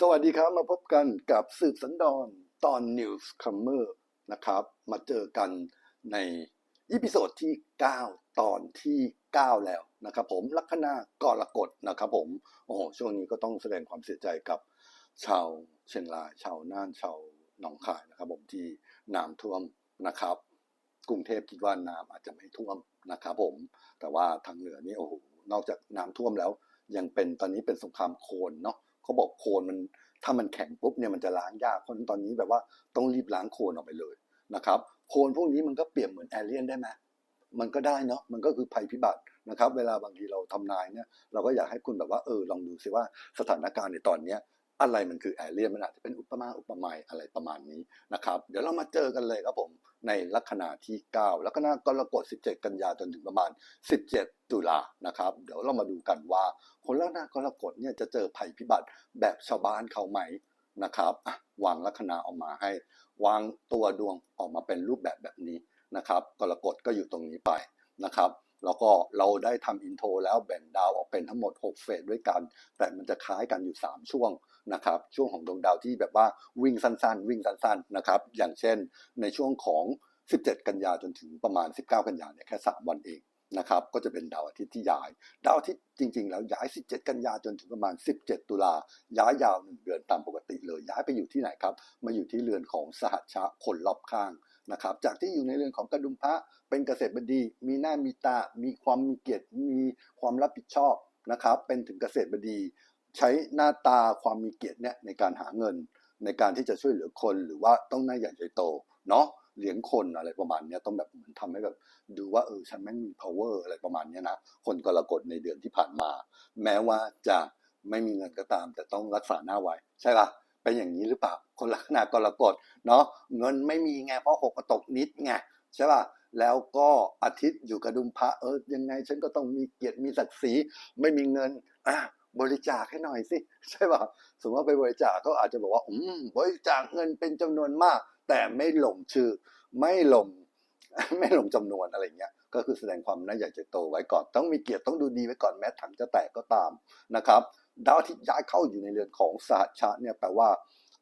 สวัสดีครับมาพบกันกับสืบสันดอนตอน News c o m m e r นะครับ มาเจอกันในอีพิโซดที่ 9 ตอนที่ 9 แล้วนะครับผมลัคนากรกฎนะครับผม โอ้โหช่วงนี้ก็ต้องแสดงความเสียใจกับชาวเชียงราย ชาวน่านชาวหนองคายนะครับผมที่น้ำท่วมนะครับ กรุงเทพคิดว่าน้ำอาจจะไม่ท่วมนะครับผม แต่ว่าทางเหนือนี่โอ้โหนอกจากน้ำท่วมแล้ว ยังเป็นตอนนี้เป็นสงครามโคลนเนาะ เขาบอกโคลนมันถ้ามันแข็งปุ๊บเนี่ยมันจะล้างยากเพราะฉะนั้นตอนนี้แบบว่าต้องรีบล้างโคลนออกไปเลยนะครับโคลนพวกนี้มันก็เปรียบเหมือนแอเลียนได้ไหมมันก็ได้เนาะมันก็คือภัยพิบัตินะครับ เวลาบางทีเราทำนายเนี่ยเราก็อยากให้คุณแบบว่าเออลองดูซิว่าสถานการณ์ในตอนเนี้ย อะไรมันคือแอเลียนมันอาจจะเป็นอุปมาอุปไมยอะไรประมาณนี้นะครับเดี๋ยวเรามาเจอกันเลยครับผมในลัคนาที่ 9 ลัคนากรกฎ 17 กันยาจนถึงประมาณ 17 ตุลานะครับ เดี๋ยวเรามาดูกันว่า คนลัคนากรกฎเนี่ยจะเจอภัยพิบัติแบบชาวบ้านเขาไหมนะครับวางลัคนาออกมาให้ วางตัวดวงออกมาเป็นรูปแบบแบบนี้นะครับ กรกฎก็อยู่ตรงนี้ไปนะครับแล้วก็เราได้ทำอินโทรแล้วแบ่งดาวออกเป็นทั้งหมด 6 เฟสด้วยกัน แต่มันจะคล้ายกันอยู่ 3 ช่วง นะครับช่วงของดวงดาวที่แบบว่าวิ่งสั้น ๆ วิ่งสั้นๆนะครับอย่างเช่นในช่วงของ 17 กันยาจนถึงประมาณ 19 กันยาเนี่ยแค่ 3 วันเองนะครับก็จะเป็นดาวอาทิตย์ที่ย้าย ดาวอาทิตย์จริง ๆ แล้วย้าย 17 กันยาจนถึงประมาณ 17 ตุลาย้ายยาว1เดือนตามปกติเลย ย้ายไปอยู่ที่ไหนครับ มาอยู่ที่เรือนของสหัชชะคนรอบข้างนะครับ จากที่อยู่ในเรือนของกระดุมพระเป็นเกษตรบดี มีหน้ามีตา มีความมีเกียรติมีความรับผิดชอบนะครับ เป็นถึงเกษตรบดี ใช้หน้าตาความมีเกียรติเนี่ยในการหาเงินในการที่จะช่วยเหลือคนหรือว่าต้องหน้าใหญ่ใจโตเนาะเลี้ยงคนอะไรประมาณนี้ต้องแบบเหมือนทำให้แบบดูว่าเออฉันแม่งมี power อะไรประมาณนี้นะคนกรกฎในเดือนที่ผ่านมา แม้ว่าจะไม่มีเงินก็ตาม แต่ต้องรักษาหน้าไว้ใช่ปะเป็นอย่างนี้หรือเปล่าคนลักษณะกรกฎเนาะเงินไม่มีไงเพราะหกตกนิดไงใช่ป่ะแล้วก็อาทิตย์อยู่กระดุมพระเออยังไงฉันก็ต้องมีเกียรติมีศักดิ์ศรีไม่มีเงินอะ บริจาคให้หน่อยสิใช่ป่ะสมมติว่าไปบริจาคก็อาจจะบอกว่าอืมบริจาคเงินเป็นจำนวนมาก แต่ไม่ลงชื่อ ไม่ลง ไม่ลงจำนวนอะไรเงี้ยก็คือแสดงความน่าอยากจะโตไว้ก่อน ต้องมีเกียรติต้องดูดีไว้ก่อนแม้ถังจะแตกก็ตามนะครับดาวอาทิตย์ย้ายเข้าอยู่ในเรือนของสหชะเนี่ยแปลว่า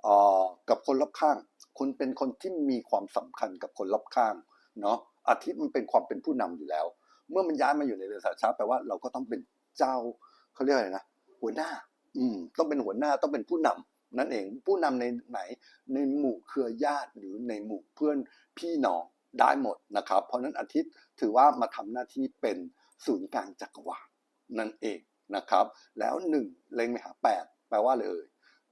เอ่อกับคนรอบข้าง คุณเป็นคนที่มีความสำคัญกับคนรอบข้างเนาะอาทิตย์มันเป็นความเป็นผู้นำอยู่แล้ว เมื่อมันย้ายมาอยู่ในเรือนสหชชะแปลว่าเราก็ต้องเป็นเจ้าเขาเรียกอะไรนะ หัวหน้า อืม ต้องเป็นหัวหน้าต้องเป็นผู้นำนั่นเองผู้นำในไหนในหมู่เครือญาติหรือในหมู่เพื่อนพี่น้องได้หมดนะครับ เพราะนั้นอาทิตย์ถือว่ามาทำหน้าที่เป็นศูนย์กลางจักรวาลนั่นเองนะครับ แล้วหนึ่งเล็งไปหาแปดแปลว่าเลย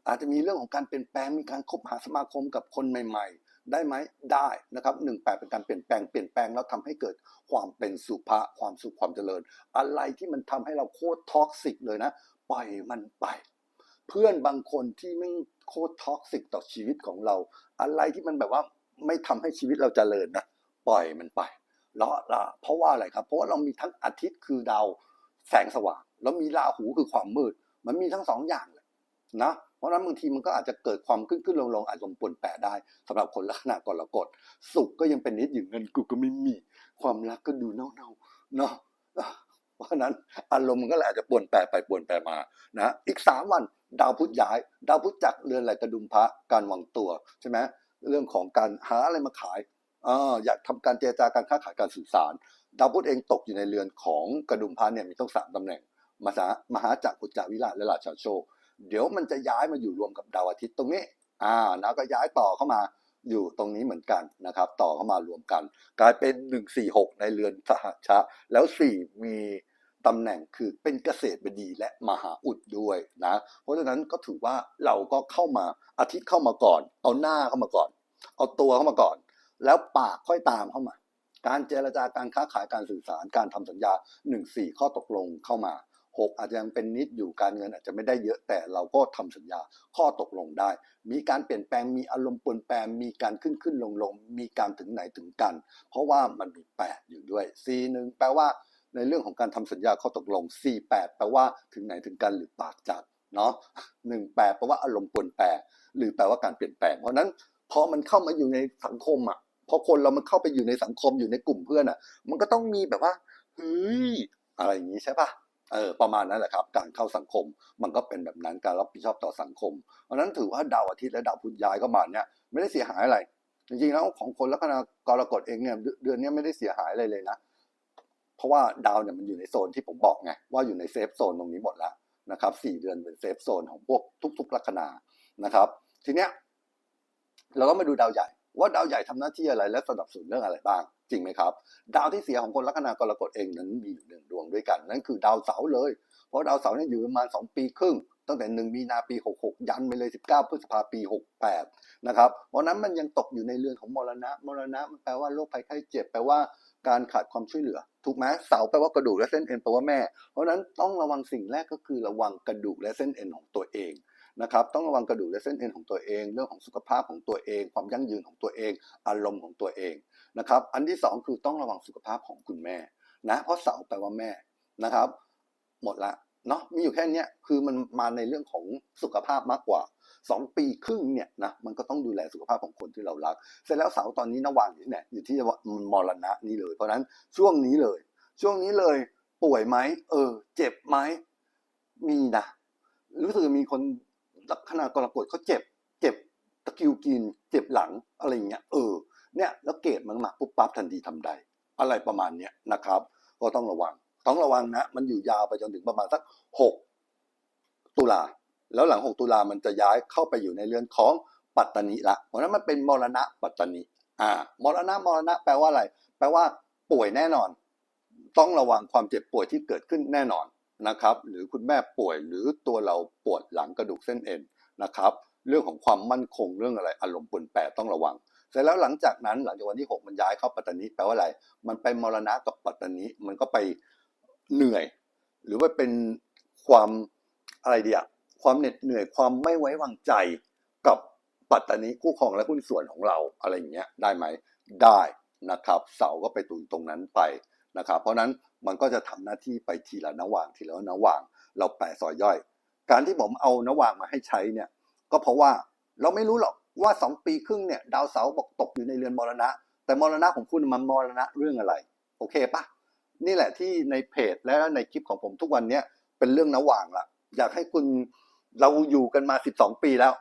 อาจจะมีเรื่องของการเปลี่ยนแปลงมีการคบหาสมาคมกับคนใหม่ ๆได้ไหมได้นะครับหนึ่งแปดเป็นการเปลี่ยนแปลงเปลี่ยนแปลงแล้วทำให้เกิดความเป็นสุภาพความสุขความเจริญ อะไรที่มันทำให้เราโคตรท็อกซิกเลยนะ ปล่อยมันไป เพื่อนบางคนที่ไม่โคตรท็อกซิกต่อชีวิตของเรา อะไรที่มันแบบว่าไม่ทำให้ชีวิตเราเจริญนะปล่อยมันไปแล้วละเพราะว่าอะไรครับ เพราะว่าเรามีทั้งอาทิตย์คือดาวแสงสว่าง แล้วมีราหูคือความมืด มันมีทั้งสองอย่างเลยนะเพราะนั้นบางทีมันก็อาจจะเกิดความขึ้นขึ้นลงลงอาจจะปนแปรได้สำหรับคนลักษณะกรกฎสุขก็ยังเป็นนิดอยู่เงินกูก็ไม่มี ความรักก็ดูเน่าๆเนาะ ราะฉะนั้นอารมณ์มันก็เลยอาจจะปวนแปรไปปวนแปรมานะอีกสามวันดาวพุธย้าย ดาวพุธจากเรือนไหลกระดุมพระการวางตัวใช่ไหมเรื่องของการหาอะไรมาขายอ่าอยากทำการเจรจาการค้าขายการสื่อสาร ดาวพุธเองตกอยู่ในเรือนของกระดุมพระเนี่ยมีต้องสามตำแหน่งมหามหาจักรพุทธวิราชและราชาโชคเดี๋ยวมันจะย้ายมาอยู่รวมกับดาวอาทิตย์ตรงนี้อ่าแล้วก็ย้ายต่อเข้ามาอยู่ตรงนี้เหมือนกันนะครับ ต่อเข้ามารวมกัน กลายเป็นหนึ่งสี่หกในเรือนสหชะ แล้วสี่มี ตำแหน่งคือเป็นเกษตรบดีและมหาอุดด้วยนะ เพราะฉะนั้นก็ถือว่าเราก็เข้ามาอาทิตย์เข้ามาก่อน เอาหน้าเข้ามาก่อน เอาตัวเข้ามาก่อน แล้วปากค่อยตามเข้ามา การเจรจาการค้าขายการสื่อสารการทำสัญญาหนึ่งสี่ข้อตกลงเข้ามาหกอาจจะยังเป็นนิดอยู่การเงินอาจจะไม่ได้เยอะแต่เราก็ทำสัญญาข้อตกลงได้ มีการเปลี่ยนแปลงมีอารมณ์ปนแปรมีการขึ้นขึ้นลงลงมีการถึงไหนถึงกัน เพราะว่ามันมีแปดอยู่ด้วย C หนึ่งแปลว่า ในเรื่องของการทำสัญญาข้อตกลง C แปดแปลว่าถึงไหนถึงกันหรือปากจัดเนาะหนึ่งแปดแปลว่าอารมณ์ปนแปรหรือแปลว่าการเปลี่ยนแปลง เพราะนั้นพอมันเข้ามาอยู่ในสังคมอะพอคนเรามันเข้าไปอยู่ในสังคมอยู่ในกลุ่มเพื่อนอะ มันก็ต้องมีแบบว่าเฮ้ยอะไรอย่างนี้ใช่ปะเออประมาณนั้นแหละครับ การเข้าสังคมมันก็เป็นแบบนั้นการรับผิดชอบต่อสังคม เพราะนั้นถือว่าดาวอาทิตย์และดาวพุธย้ายเข้ามาเนี่ยไม่ได้เสียหายอะไร จริงๆแล้วของคนลัคนากรกฎเองเนี่ยเดือนนี้ไม่ได้เสียหายอะไรเลยนะเราะว่าดาวเนี่ยมันอยู่ในโซนที่ผมบอกไงว่าอยู่ในเซฟโซนตรงนี้หมดแล้วนะครับสี่เดือนเป็นเซฟโซนของพวกทุก ๆ ลัคนานะครับ ทีเนี้ยเราก็มาดูดาวใหญ่ ว่าดาวใหญ่ทำหน้าที่อะไรและสนับสนุนเรื่องอะไรบ้าง จริงไหมครับ ดาวที่เสียของคนลัคนากรกฎเองนั้นมีอยู่หนึ่งดวงด้วยกัน นั่นคือดาวเสาร์เลย เพราะดาวเสาร์เนี่ยอยู่ประมาณ 2 ปีครึ่ง ตั้งแต่ 1 มีนาปี 66 ยันไปเลย 19 พฤษภาปี 68 นะครับเพราะนั้นมันยังตกอยู่ในเรือนของมรณะ มรณะมันแปลว่าโรคภัยไข้เจ็บแปลว่า การขาดความช่วยเหลือ ถูกไหมเสาแปลว่ากระดูกและเส้นเอ็นแปลว่าแม่ เพราะนั้นต้องระวังสิ่งแรกก็คือระวังกระดูกและเส้นเอ็นของตัวเองนะครับต้องระวังกระดูกและเส้นเอ็นของตัวเอง เรื่องของสุขภาพของตัวเอง ความยั่งยืนของตัวเอง อารมณ์ของตัวเองนะครับอันที่สองคือต้องระวังสุขภาพของคุณแม่นะเพราะเสาแปลว่าแม่นะครับ หมดละ เนาะมีอยู่แค่เนี้ยคือมันมาในเรื่องของสุขภาพมากกว่าสองปีครึ่งเนี่ยนะมันก็ต้องดูแลสุขภาพของคนที่เรารัก เสร็จแล้วเสาตอนนี้นวางอยู่ที่ไหนอยู่ที่มรณะนี่เลย เพราะนั้นช่วงนี้เลย ช่วงนี้เลยป่วยไหมเออ เจ็บไหมมีนะรู้สึกมีคนลักษณะกรกฎเขาเจ็บ เจ็บตะคิวกิน เจ็บหลังอะไรอย่างเงี้ยเออเนี่ยแล้วเกรดมันมาปุ๊บปั๊บทันทีทำใด อะไรประมาณเนี้ยนะครับ ก็ต้องระวัง ต้องระวังนะ มันอยู่ยาวไปจนถึงประมาณสักหกตุลา แล้วหลังหกตุลามันจะย้ายเข้าไปอยู่ในเรือนของปัตตานีละเพราะฉะนั้นมันเป็นมรณะปัตตานีอ่ามรณะมรณะแปลว่าอะไร แปลว่าป่วยแน่นอน ต้องระวังความเจ็บป่วยที่เกิดขึ้นแน่นอนนะครับ หรือคุณแม่ป่วยหรือตัวเราปวดหลังกระดูกเส้นเอ็นนะครับเรื่องของความมั่นคงเรื่องอะไรอารมณ์ปนแปรต้องระวัง เสร็จแล้วหลังจากนั้นหลังจากวันที่ 6 มันย้ายเข้าปัตตานีแปลว่าอะไร มันไปมรณะกับปัตตานีมันก็ไป เหนื่อย หรือว่าเป็นความอะไรเดียความเหน็ดเหนื่อยความไม่ไว้วางใจกับปัตตานีคู่ครองและหุ้นส่วนของเราอะไรอย่างเงี้ยได้ไหมได้นะครับ เสาก็ไปตุยตรงนั้นไปนะครับ เพราะนั้นมันก็จะทำหน้าที่ไปทีละนว่างทีละนว่าง เราแปะซอยย่อย การที่ผมเอานว่างมาให้ใช้เนี่ย ก็เพราะว่าเราไม่รู้หรอกว่าสองปีครึ่งเนี่ยดาวเสาบอกตกอยู่ในเรือนมรณะ แต่มรณะของคุณมันมรณะเรื่องอะไร โอเคปะ นี่แหละที่ในเพจและในคลิปของผมทุกวันเนี้ยเป็นเรื่องนว่างละอยากให้คุณเราอยู่กันมา 12 ปีแล้ว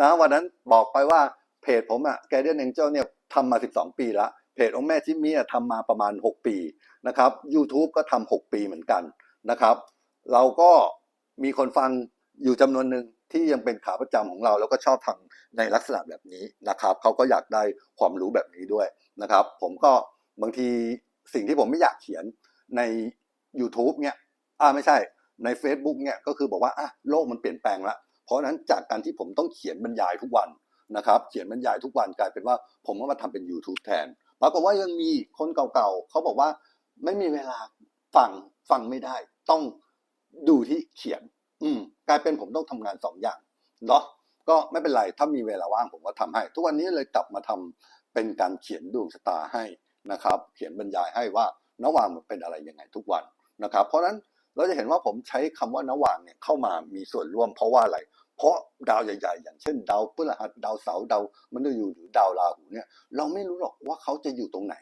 นะวันนั้นบอกไปว่าเพจผมอะแกเดียนเองเจ้าเนี่ยทำมา 12 ปีแล้วเพจของแม่จิมมี่อะทำมาประมาณ 6 ปีนะครับ YouTube ก็ทำ6ปีเหมือนกันนะครับ เราก็มีคนฟังอยู่จำนวนหนึ่งที่ยังเป็นขาประจำของเรา แล้วก็ชอบทำในลักษณะแบบนี้นะครับเขาก็อยากได้ความรู้แบบนี้ด้วยนะครับ ผมก็บางที สิ่งที่ผมไม่อยากเขียนใน YouTube เนี่ยอ่าไม่ใช่ใน Facebook เนี่ยก็คือบอกว่าอะโลกมันเปลี่ยนแปลงล้วเพราะนั้นจากการที่ผมต้องเขียนบรรยายทุกวันนะครับเขียนบรรยายทุกวันกลายเป็นว่า ผมก็มาทำเป็น YouTube แทนปรากฏว่ายังมีคนเก่าๆเขาบอกว่าไม่มีเวลาฟังฟังไม่ได้ ต้องดูที่เขียน อืมกลายเป็นผมต้องทำงานสองอย่างเนาะก็ไม่เป็นไรถ้ามีเวลาว่างผมก็ทำให้ ทุกวันนี้เลยกลับมาทำเป็นการเขียนดวงชะตาให้ นะครับ เขียนบรรยายให้ว่านวางมันเป็นอะไรยังไงทุกวันนะครับ เพราะฉะนั้นเราจะเห็นว่าผมใช้คำว่านวางเนี่ยเข้ามามีส่วนร่วมเพราะว่าอะไร เพราะดาวใหญ่ๆ อย่างเช่น ดาวพฤหัสดาวเสาร์ดาวมันจะอยู่หรือดาวราหูเนี่ยเราไม่รู้หรอกว่าเขาจะอยู่ตรงไหน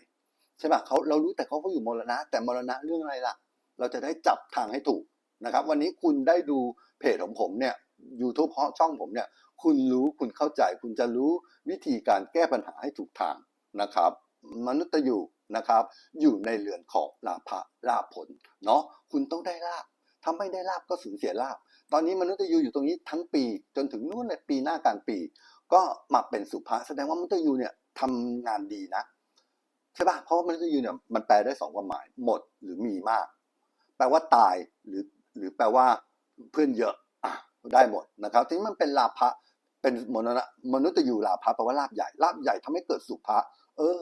ใช่ปะเขาเรารู้แต่เขาเขาอยู่มรณะ แต่มรณะเรื่องอะไรล่ะ เราจะได้จับทางให้ถูกนะครับ วันนี้คุณได้ดูเพจของผมเนี่ย YouTube เพราะช่องผมเนี่ย คุณรู้คุณเข้าใจ คุณจะรู้วิธีการแก้ปัญหาให้ถูกทางนะครับ มนุษย์อยู่นะครับ อยู่ในเรือนของลาภะลาผลเนาะคุณต้องได้ลาภถ้าไม่ได้ลาภก็สูญเสียลาภตอนนี้มนุษย์ยูอยู่ตรงนี้ทั้งปีจนถึงนู่นเลยปีหน้ากลางปี ก็มาเป็นสุภาแสดงว่ามนุษย์ยูเนี่ยทำงานดีนะใช่ปะเพราะว่ามนุษย์ยูเนี่ยมันแปลได้สองความหมายหมดหรือมีมาก แปลว่าตายหรือหรือแปลว่าเพื่อนเยอะอะได้หมดนะครับทีนี้มันเป็นลาภะเป็นมนุษย์มนุษย์ยูลาภะแปลว่าลาภใหญ่ลาภใหญ่ทำให้เกิดสุภะเออ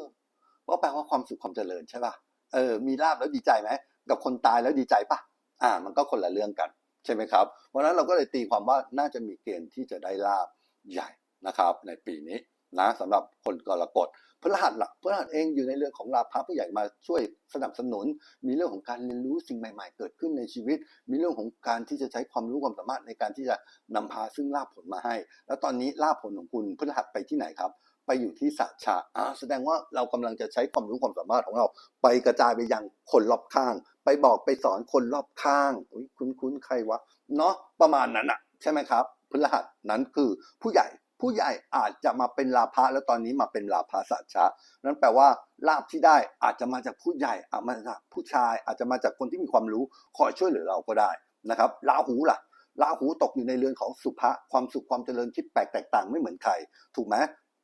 ก็แปลว่าความสุขความเจริญใช่ป่ะเออมีลาบแล้วดีใจไหมกับคนตายแล้วดีใจป่ะอ่า มันก็คนละเรื่องกันใช่ไหมครับ เพราะฉะนั้นเราก็เลยตีความว่าน่าจะมีเกณฑ์ที่จะได้ลาบใหญ่นะครับ ในปีนี้นะสำหรับคนกรกฎพฤหัสละพฤหัสเองอยู่ในเรื่องของลาภะผู้ใหญ่มาช่วยสนับสนุน มีเรื่องของการเรียนรู้สิ่งใหม่ ๆ เกิดขึ้นในชีวิต มีเรื่องของการที่จะใช้ความรู้ความสามารถในการที่จะนำพาซึ่งลาภผลมาให้ แล้วตอนนี้ลาภผลของคุณพฤหัสไปที่ไหนครับ ไปอยู่ที่สัจฉะอ่าแสดงว่าเรากำลังจะใช้ความรู้ความสามารถของเรา ไปกระจายไปยังคนรอบข้าง ไปบอกไปสอนคนรอบข้างอุ๊ยคุ้นคุ้นๆใครวะเนาะประมาณนั้นอะใช่ไหมครับพฤหัสนั้นคือผู้ใหญ่ผู้ใหญ่อาจจะมาเป็นลาภะแล้วตอนนี้มาเป็นลาภะสัจฉะนั้นแปลว่าลาภที่ได้อาจจะมาจากผู้ใหญ่อาจมาจากผู้ชาย อาจจะมาจากคนที่มีความรู้คอยช่วยเหลือเราก็ได้นะครับราหูล่ะราหูตกอยู่ในเรือนของสุภะความสุขความเจริญที่แปลกแตกต่างไม่เหมือนใคร ถูกไหม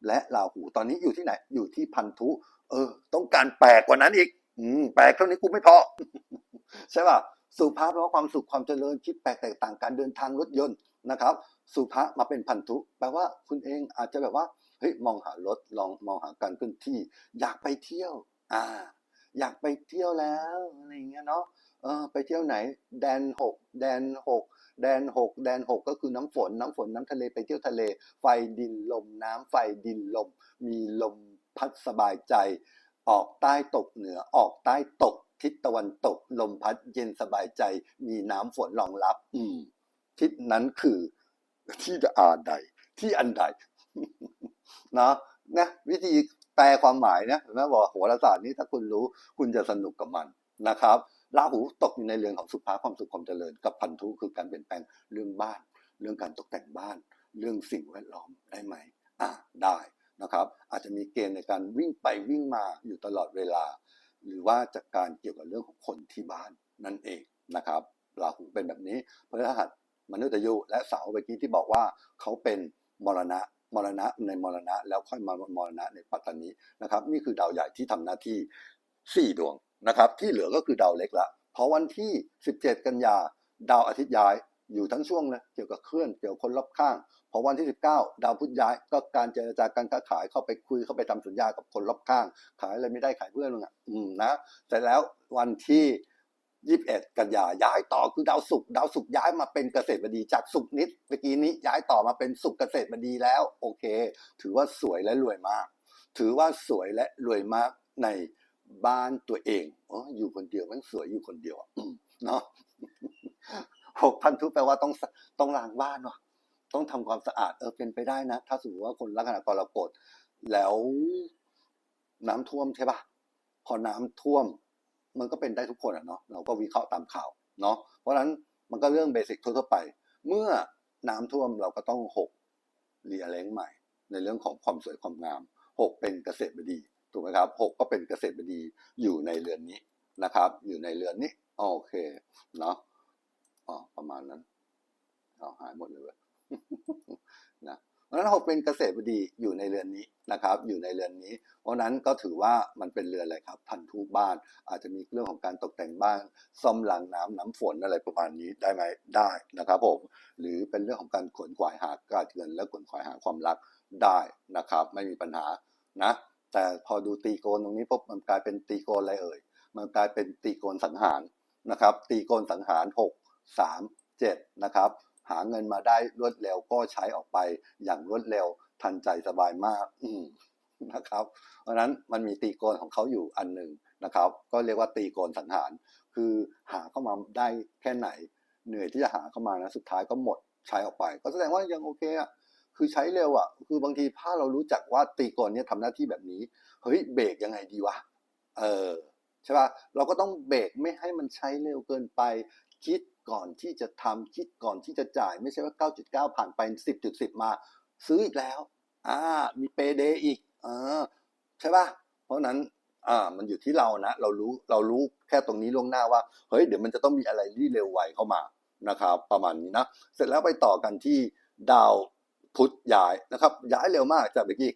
และราหูตอนนี้อยู่ที่ไหน อยู่ที่พันธุ เออ ต้องการแปลกกว่านั้นอีก อืม แปลกเท่านี้กูไม่พอ ใช่ป่ะสุภาพแปลว่าความสุขความเจริญคิดแปลกแตกต่างการเดินทางรถยนต์นะครับ สุภาพมาเป็นพันธุแปลว่าคุณเองอาจจะแบบว่าเฮ้ยมองหารถลองมองหาการเคลื่อนที่ อยากไปเที่ยว อ่า อยากไปเที่ยวแล้วอะไรเงี้ยเนาะเออไปเที่ยวไหน แดนหกแดนหก แดนหกแดนหกก็คือน้ำฝนน้ำฝนน้ำทะเลไปเที่ยวทะเล ไฟดินลมน้ำไฟดินลม มีลมพัดสบายใจ ออกใต้ตกเหนือออกใต้ตก ทิศตะวันตก ลมพัดเย็นสบายใจ มีน้ำฝนรองรับ อืม ทิศนั้นคือ ที่อ่านใด ที่อันใดเนาะนะวิธีแปลความหมายนะนไหมบอกโหราศาสตร์นี้ถ้าคุณรู้คุณจะสนุกกับมันนะครับ ราหูตกอยู่ในเรือนของสุภาความสุขความเจริญ กับพันธุคือการเปลี่ยนแปลงเรื่องบ้าน เรื่องการตกแต่งบ้าน เรื่องสิ่งแวดล้อมได้ไหมอ่าได้นะครับ อาจจะมีเกณฑ์ในการวิ่งไปวิ่งมาอยู่ตลอดเวลา หรือว่าจากการเกี่ยวกับเรื่องของคนที่บ้านนั่นเองนะครับราหูเป็นแบบนี้พฤหัสมนุษย์ยูและเสาร์เมื่อกี้ที่บอกว่าเขาเป็นมรณะมรณะในมรณะแล้วค่อยมามรณะในปัตตานีนะครับ นี่คือดาวใหญ่ที่ทำหน้าที่ 4 ดวง นะครับที่เหลือก็คือดาวเล็กละเพราะวันที่ 17 กันยาดาวอาทิตย์ย้ายอยู่ทั้งช่วงเลยเกี่ยวกับเคลื่อนเกี่ยวกับคนรอบข้างพอวันที่ 19 ดาวพุธย้ายก็การเจรจาการค้าขายเข้าไปคุยเข้าไปทำสัญญากับคนรอบข้าง ขายอะไรไม่ได้ขายเพื่อนมึงอะอืมนะแต่แล้ววันที่ 21 กันยาย้ายต่อคือดาวศุกร์ดาวศุกร์ย้ายมาเป็นเกษตรบดีจากศุกร์นิดเมื่อกี้นี้ย้ายต่อมาเป็นศุกร์เกษตรบดีแล้ว โอเค ถือว่าสวยและรวยมาก ถือว่าสวยและรวยมากใน บ้านตัวเองอ๋ออยู่คนเดียวมันสวยอยู่คนเดียวเนาะหกพันทุแปลว่าต้องต้องล้างบ้านวะต้องทำความสะอาดเออเป็นไปได้นะ ถ้าสมมติว่าคนลักษณะกรกฎแล้วน้ำท่วมใช่ปะพอน้ำท่วม มันก็เป็นได้ทุกคนอะเนาะเราก็วิเคราะห์ตามข่าวเนาะเพราะฉะนั้นมันก็เรื่องเบสิกทั่วไป เมื่อน้ำท่วมเราก็ต้องหกเรียเล้งใหม่ ในเรื่องของความสวยความงามหกเป็นเกษตรบดี ถูกไหมครับหกก็เป็นเกษตรบดีอยู่ในเรือนนี้นะครับ อยู่ในเรือนนี้โอเคเนาะอ๋อประมาณนั้นเอาหายหมดเลยเว้ยนะเพราะนั้นหกเป็นเกษตรบดีอยู่ในเรือนนี้นะครับ อยู่ในเรือนนี้ เพราะนั้นก็ถือว่ามันเป็นเรือนอะไรครับ พันธุบ้าน อาจจะมีเรื่องของการตกแต่งบ้านซ่อมรางน้ำน้ำฝนอะไรประมาณนี้ได้ไหมได้นะครับผมหรือเป็นเรื่องของการขวนขวายหาการเงินและขวนขวายหาความรักได้นะครับ ไม่มีปัญหานะ แต่พอดูตีโกนตรงนี้ปุ๊บมันกลายเป็นตีโกนอะไรเอ่ย มันกลายเป็นตีโกนสังหารนะครับ ตีโกนสังหารหกสามเจ็ดนะครับ หาเงินมาได้รวดเร็วก็ใช้ออกไปอย่างรวดเร็วทันใจสบายมากนะครับ เพราะนั้นมันมีตีโกนของเขาอยู่อันหนึ่งนะครับ ก็เรียกว่าตีโกนสังหาร คือหาเข้ามาได้แค่ไหน เหนื่อยที่จะหาเข้ามานะสุดท้ายก็หมดใช้ออกไป ก็แสดงว่ายังโอเคอะ คือใช้เร็วอะ คือบางทีถ้าเรารู้จักว่าตีกนเนี่ยทำหน้าที่แบบนี้ เฮ้ยเบรกยังไงดีวะ เออใช่ป่ะ เราก็ต้องเบรกไม่ให้มันใช้เร็วเกินไป คิดก่อนที่จะทำคิดก่อนที่จะจ่าย ไม่ใช่ว่า 9.9 ผ่านไป 10.10 มา ซื้ออีกแล้ว อ่า มีเปเดอีก เออ ใช่ป่ะ เพราะฉะนั้นอ่ามันอยู่ที่เรานะ เรารู้เรารู้แค่ตรงนี้ล่วงหน้าว่า เฮ้ยเดี๋ยวมันจะต้องมีอะไรที่เร็วไวเข้ามานะครับ ประมาณนี้นะ เสร็จแล้วไปต่อกันที่ดาว พุทธย้ายนะครับ ย้ายเร็วมากจากเมื่อกี้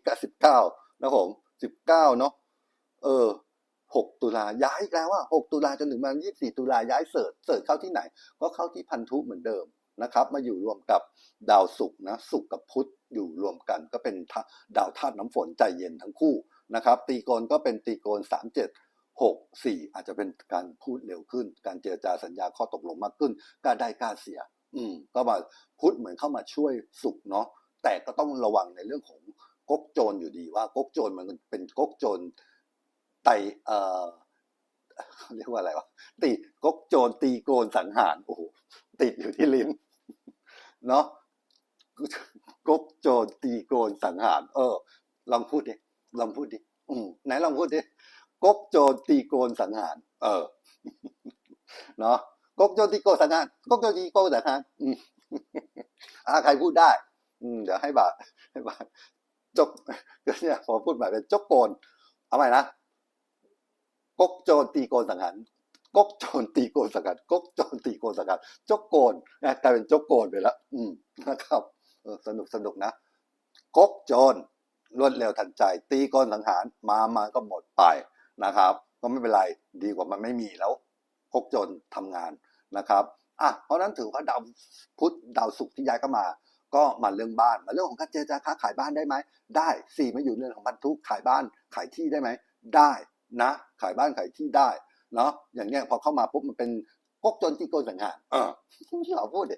99นะผม19เก้าเนาะเออ6ตุลาย้ายอีกแล้วว่า6ตุลาจนถึงมา24ตุลาย้ายเสิร์ชเสิร์ชเข้าที่ไหน ก็เข้าที่พันธุเหมือนเดิมนะครับ มาอยู่รวมกับดาวศุกร์นะศุกร์กับพุธอยู่รวมกันก็เป็นดาวธาตุน้ำฝนใจเย็นทั้งคู่นะครับ ตีโกนก็เป็นตีโกน3 7 6 4อาจจะเป็นการพูดเร็วขึ้น การเจรจาสัญญาข้อตกลงมากขึ้นกล้าได้กล้าเสีย อืมก็มาพุธเหมือนเข้ามาช่วยศุกร์เนาะ แต่ก็ต้องระวังในเรื่องของก๊กโจรอยู่ดีว่าก๊กโจรมันเป็นก๊กโจรไตเอ่อเรียกว่าอะไรวะตีก๊กโจรตีโกนสังหารโอ้โหติดอยู่ที่ลิ้นเนาะก๊กโจรตีโกนสังหาร เออ ลองพูดดิลองพูดดิอืมไหนลองพูดดิก๊กโจรตีโกนสังหาร เออเนาะก๊กโจรตีโกนสังหารก๊กโจรตีโกนสังหารอ่าใครพูดได้ อืมเดี๋ยวให้บาให้บาจกเนี่ยพอพูดหมาเป็นจกโกนเอาใหม่นะกกโจรตีโกนสังหารกกโจรตีโกนสังหารกกโจรตีโกนสังหารจกโกนนะกลายเป็นจกโกนไปแล้วอืมนะครับสนุกสนุกนะกกโจรรวดเร็วทันใจ ตีโกนสังหารมามาก็หมดไปนะครับ ก็ไม่เป็นไรดีกว่ามันไม่มีแล้วกกโจรทำงานนะครับอะเพราะฉะนั้นถือว่าดาวพุธดาวศุกร์ที่ย้ายเข้ามา ก็มาเรื่องบ้านมาเรื่องของการเจรจาค้าขายบ้านได้ไหมได้สี่มาอยู่เรื่องของบรรทุกขายบ้านขายที่ได้ไหมได้นะ ขายบ้านขายที่ได้เนาะอย่างเงี้ยพอเข้ามาปุ๊บมันเป็นกกจนตีโกนสังหารเออเราพูดดิ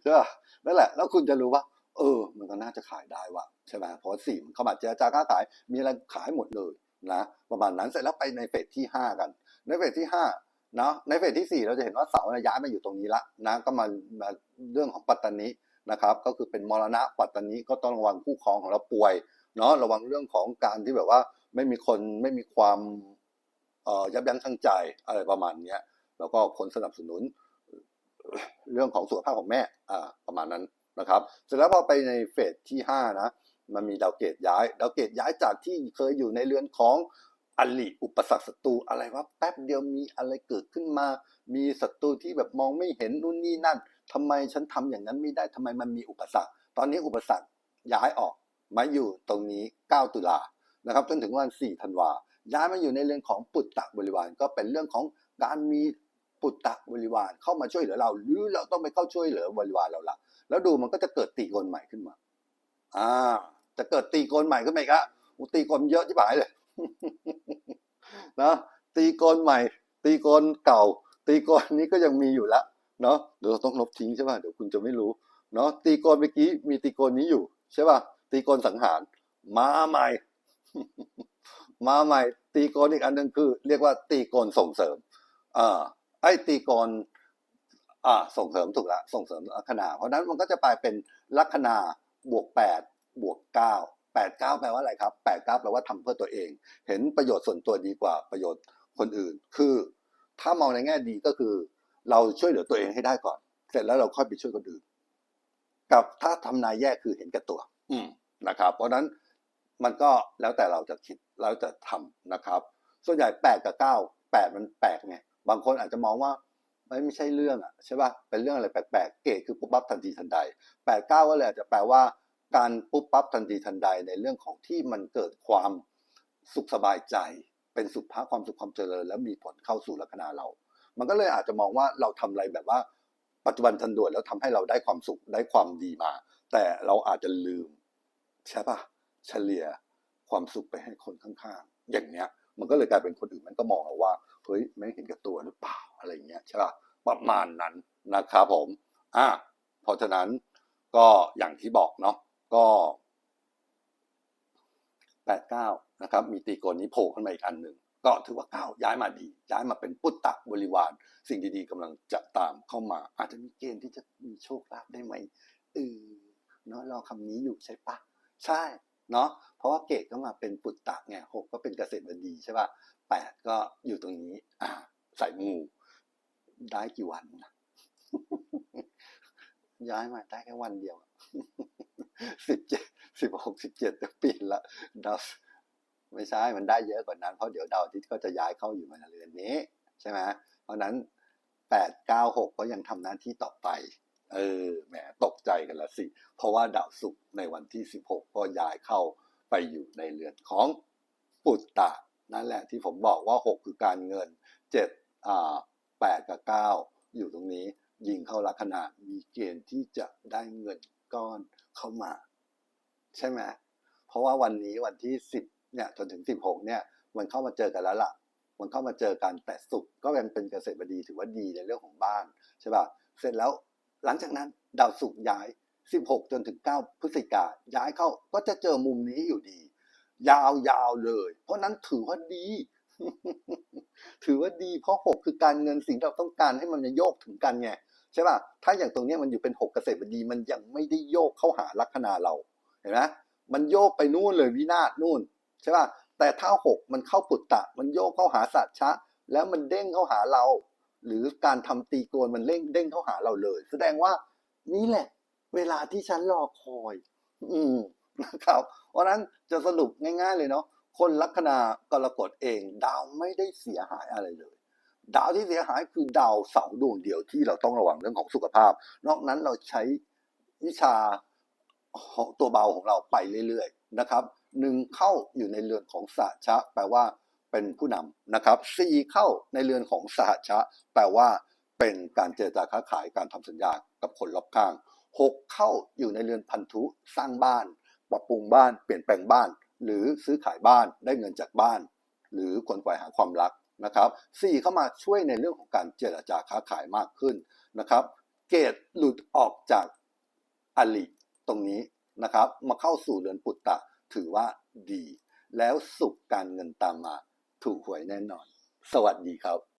ใช่ป่ะนั่นแหละ แล้วคุณจะรู้ว่า เออ มันก็น่าจะขายได้ว่ะใช่ไหมเพราะสี่มันเข้ามาเจรจาก้าขาย มีอะไรขายหมดเลยนะประมาณนั้นเสร็จแล้วไปในเฟสที่ห้ากัน ในเฟสที่ห้าเนาะในเฟสที่สี่เราจะเห็นว่าเสาร์เนี่ยย้ายมาอยู่ตรงนี้ละนะก็มามาเรื่องของปัตตานี นะครับก็คือเป็นมรณะปัตตานีก็ต้องระวังคู่ครองของเราป่วยเนาะระวังเรื่องของการที่แบบว่าไม่มีคนไม่มีความยับยั้งชั่งใจอะไรประมาณนี้แล้วก็คนสนับสนุนเรื่องของสุขภาพของแม่อ่าประมาณนั้นนะครับ เสร็จแล้วพอไปในเฟสที่ห้านะมันมีดาวเกตย้าย ดาวเกตย้ายจากที่เคยอยู่ในเรือนของอลิอุปสรรคศัตรูอะไรวะแป๊บเดียวมีอะไรเกิดขึ้นมา มีศัตรูที่แบบมองไม่เห็นนู่นนี่นั่น ทำไมฉันทำอย่างนั้นไม่ได้ทำไมมันมีอุปสรรค ตอนนี้อุปสรรคย้ายออกมาอยู่ตรงนี้ 9 ตุลานะครับจนถึงวัน 4 ธันวาย้ายมาอยู่ในเรื่องของปุตตะบริวารก็เป็นเรื่องของการมีปุตตะบริวารเข้ามาช่วยเหลือเรา หรือเราต้องไปเข้าช่วยเหลือบริวารเราละแล้วดูมันก็จะเกิดตีโกนใหม่ขึ้นมา อ่า จะเกิดตีโกนใหม่ขึ้นมาอีกอะอู้ตีโกนเยอะที่หายเลยนะตีโกนใหม่ ตีโกนเก่า ตีโกนนี้ก็ยังมีอยู่ละ เนาะเดี๋ยวเราต้องลบทิ้งใช่ป่ะเดี๋ยวคุณจะไม่รู้เนาะตีกนเมื่อกี้มีตีกนนี้อยู่ใช่ป่ะตีกนสังหาร มาใหม่ มาใหม่ ตีกนอีกอันหนึ่งคือ เรียกว่าตีกนส่งเสริมอ่าไอ้ตีกนอ่าส่งเสริมถูกละส่งเสริมลัคนา เพราะนั้นมันก็จะไปเป็นลัคนาบวกแปดบวกเก้าแปดเก้าแปลว่าอะไรครับแปดเก้าแปลว่าทำเพื่อตัวเอง เห็นประโยชน์ส่วนตัวดีกว่าประโยชน์คนอื่น คือ ถ้ามองในแง่ดีก็คือ เราช่วยเหลือตัวเองให้ได้ก่อน เสร็จแล้วเราค่อยไปช่วยคนอื่น กับถ้าทำนายแย่คือเห็นแก่ตัว อืมนะครับ เพราะฉะนั้นมันก็แล้วแต่เราจะคิดเราจะทำนะครับ ส่วนใหญ่แปดกับเก้าแปดมันแปลกไงบางคนอาจจะมองว่าไม่ไม่ใช่เรื่องอะใช่ป่ะเป็นเรื่องอะไรแปลกๆเกตคือปุ๊บปั๊บทันทีทันใดแปดเก้าก็เลยอาจจะแปลว่าการปุ๊บปั๊บทันทีทันใดในเรื่องของที่มันเกิดความสุขสบายใจ เป็นสุภาพความสุขความเจริญ แล้วมีผลเข้าสู่ลัคนาเรา มันก็เลยอาจจะมองว่าเราทำอะไรแบบว่า ปัจจุบันทันด่วนแล้วทำให้เราได้ความสุขได้ความดีมา แต่เราอาจจะลืม ใช่ปะเฉลี่ยความสุขไปให้คนข้างๆ อย่างเนี้ย มันก็เลยกลายเป็นคนอื่นมันก็มองเราว่าเฮ้ยไม่เห็นกับตัวหรือเปล่าอะไรเงี้ยใช่ปะประมาณนั้นนะครับผมอะเพราะฉะนั้นก็อย่างที่บอกเนาะก็แปดเก้านะครับ มีตีโกนนี้โผล่ขึ้นมาอีกอันหนึ่ง ก็ถือว่าเก้าย้ายมาดี ย้ายมาเป็นปุตตะบริวาร สิ่งดีๆกำลังจะตามเข้ามา อาจจะมีเกณฑ์ที่จะมีโชคลาภได้ไหมเออเนาะรอคำนี้อยู่ใช่ปะใช่เนาะเพราะว่าเกตก็มาเป็นปุตตะไงหกก็เป็นเกษตรบดีใช่ปะแปดก็อยู่ตรงนี้ อ่าใส่งูได้กี่วันนะย้ายมาได้แค่วันเดียวสิบเจ็ดสิบหกสิบเจ็ดจะปีละดาว ไม่ใช่ มันได้เยอะกว่านั้น เพราะเดี๋ยวดาวอาทิตย์ก็จะย้ายเข้าอยู่ในเรือนนี้ ใช่ไหมเพราะนั้นแปดเก้าหกก็ยังทำหน้าที่ต่อไป เออ แหม ตกใจกันละสิ เพราะว่าดาวศุกร์ในวันที่สิบหกก็ย้ายเข้าไปอยู่ในเรือนของปุตตะ นั่นแหละที่ผมบอกว่าหกคือการเงินเจ็ดอ่าแปดกับเก้าอยู่ตรงนี้ ยิงเข้าลัคนามีเกณฑ์ที่จะได้เงินก้อนเข้ามา ใช่ไหมเพราะว่าวันนี้วันที่สิบ เนี่ยจนถึงสิบหกเนี่ยมันเข้ามาเจอกันแล้วล่ะ มันเข้ามาเจอกันแต่สุขก็ยังเป็นเกษตรบดีถือว่าดีในเรื่องของบ้านใช่ป่ะเสร็จแล้วหลังจากนั้นดาวศุกร์ย้าย 16 จนถึง 9 พฤศจิกาย้ายเข้าก็จะเจอมุมนี้อยู่ดี ยาวๆเลย เพราะนั้นถือว่าดี ถือว่าดีเพราะ 6 คือการเงินสิ่งเราต้องการให้มันจะโยกถึงกันไงใช่ป่ะถ้าอย่างตรงนี้มันอยู่เป็น 6 เกษตรบดีมันยังไม่ได้โยกเข้าหาลัคนาเราเห็นไหมมันโยกไปนู่นเลยวินาศนู่น ใช่ป่ะแต่ถ้าหกมันเข้าปุตตะ มันโยกเข้าหาสัจชะ แล้วมันเด้งเข้าหาเรา หรือการทำตีโกนมันเร่งเด้งเข้าหาเราเลย แสดงว่านี่แหละ เวลาที่ฉันรอคอย อืมนะครับ เพราะนั้นจะสรุปง่ายๆเลยเนาะคนลัคนากรกฎเอง ดาวไม่ได้เสียหายอะไรเลย ดาวที่เสียหายคือดาวเสาดวงเดียวที่เราต้องระวังเรื่องของสุขภาพ นอกนั้นเราใช้วิชาตัวเบาของเราไปเรื่อยๆนะครับ หนึ่งเข้าอยู่ในเรือนของสหชะ แปลว่าเป็นผู้นำนะครับสี่เข้าในเรือนของสหชะ แปลว่าเป็นการเจรจาค้าขายการทำสัญญากับคนรอบข้างหกเข้าอยู่ในเรือนพันธุสร้างบ้าน ปรับปรุงบ้านเปลี่ยนแปลงบ้าน หรือซื้อขายบ้านได้เงินจากบ้าน หรือคนฝ่ายหาความรักนะครับสี่เข้ามาช่วยในเรื่องของการเจรจาค้าขายมากขึ้นนะครับ เกตหลุดออกจากอลิตรงนี้นะครับ มาเข้าสู่เรือนปุตตะ ถือว่าดี แล้วสุขการเงินตามมา ถูกหวยแน่นอน สวัสดีครับ